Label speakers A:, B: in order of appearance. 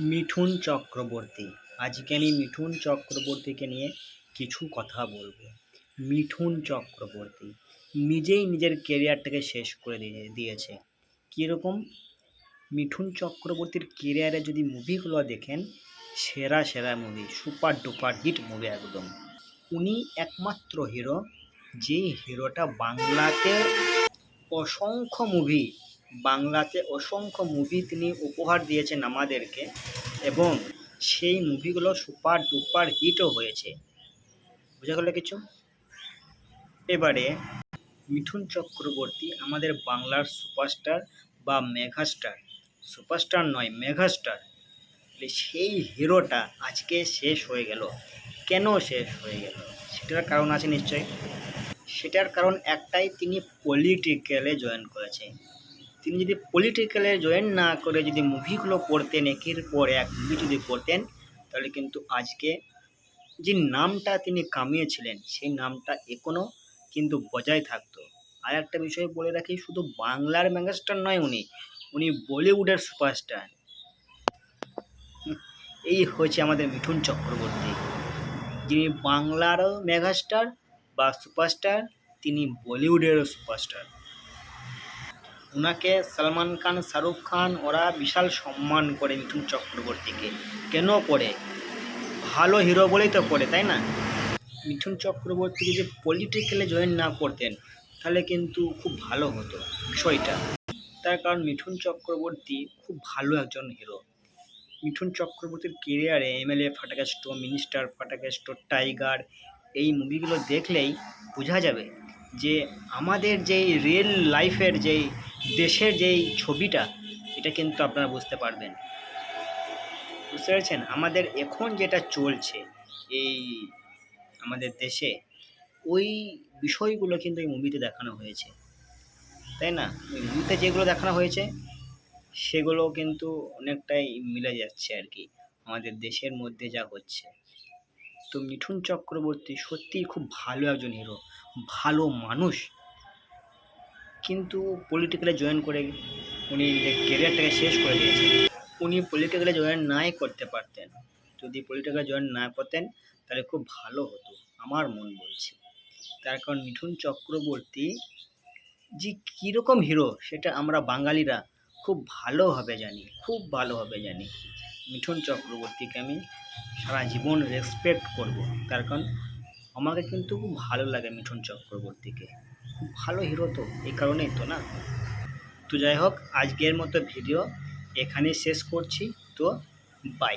A: মিঠুন চক্রবর্তী। আজকে আমি মিঠুন চক্রবর্তীকে নিয়ে কিছু কথা বলব। মিঠুন চক্রবর্তী নিজেই নিজের কেরিয়ারটাকে শেষ করে দিয়ে, দিয়েছে। কীরকম? মিঠুন চক্রবর্তীর কেরিয়ারে যদি মুভিগুলো দেখেন, সেরা সেরা movie super duper hit movie একদম। উনি একমাত্র হিরো যেই হিরোটা বাংলাতে অসংখ্য মুভি বাংলাতে অসংখ্য মুভি তিনি উপহার দিয়েছেন আমাদেরকে এবং সেই মুভিগুলো সুপার ডুপার হিটও হয়েছে। বোঝা গেল কিছু? এবারে মিঠুন চক্রবর্তী আমাদের বাংলার সুপারস্টার বা মেঘাস্টার সুপারস্টার নয় মেঘাস্টার সেই হিরোটা আজকে শেষ হয়ে গেল। কেন শেষ হয়ে গেল? সেটার কারণ আছে নিশ্চয়ই। সেটার কারণ একটাই, তিনি পলিটিক্যালে জয়েন করেছে। তিনি যদি পলিটিক্যালে জয়েন না করে যদি মুভিগুলো পড়তেন, একের পর এক মুভি যদি পড়তেন, তাহলে কিন্তু আজকে যে নামটা তিনি কামিয়েছিলেন, সেই নামটা এখনও কিন্তু বজায় থাকতো। আর একটা বিষয় বলে রাখি, শুধু বাংলার মেগাস্টার নয় উনি উনি বলিউডের সুপারস্টার এই হচ্ছে আমাদের মিঠুন চক্রবর্তী। যিনি বাংলারও মেগাস্টার বা সুপারস্টার তিনি বলিউডেরও সুপারস্টার ওনাকে সলমান খান, শাহরুখ খান, ওরা বিশাল সম্মান করে মিঠুন চক্রবর্তীকে। কেন করে? ভালো হিরো বলেই তো করে, তাই না? মিঠুন চক্রবর্তী যদি পলিটিক্যালে জয়েন না করতেন, তাহলে কিন্তু খুব ভালো হতো বিষয়টা। তার কারণ মিঠুন চক্রবর্তী খুব ভালো একজন হিরো মিঠুন চক্রবর্তীর কেরিয়ারে MLA Fatakesto minister Fatakesto Tiger এই মুভিগুলো দেখলেই বোঝা যাবে যে আমাদের যেই রিয়েল লাইফের যেই দেশের যেই ছবিটা, এটা কিন্তু আপনারা বুঝতে পারবেন। বুঝতে পেরেছেন? আমাদের এখন যেটা চলছে, এই আমাদের দেশে, ওই বিষয়গুলো কিন্তু এই মুভিতে দেখানো হয়েছে। তাই না? ওই মুভিতে যেগুলো দেখানো হয়েছে, সেগুলো কিন্তু অনেকটাই মিলে যাচ্ছে আর কি। আমাদের দেশের মধ্যে যা হচ্ছে। তো মিঠুন চক্রবর্তী সত্যিই খুব ভালো একজন হিরো ভালো মানুষ। কিন্তু পলিটিক্যালে জয়েন করে উনি কেরিয়ারটাকে শেষ করে দিয়েছেন, উনি পলিটিক্যালে জয়েন নাই করতে পারতেন। যদি পলিটিক্যালে জয়েন না করতেন, তাহলে খুব ভালো হতো, আমার মন বলছে। তার কারণ মিঠুন চক্রবর্তী যে কীরকম হিরো সেটা আমরা বাঙালিরা খুব ভালোভাবে জানি, খুব ভালোভাবে জানি। মিঠুন চক্রবর্তীকে আমি সারা জীবন রেসপেক্ট করব। তার কারণ আমাকে কিন্তু খুব ভালো লাগে মিঠুন চক্রবর্তীকে। খুব ভালো হিরো তো এই কারণেই তো না? তো যাই হোক, আজকের মতো ভিডিও এখানেই শেষ করছি, তো বাই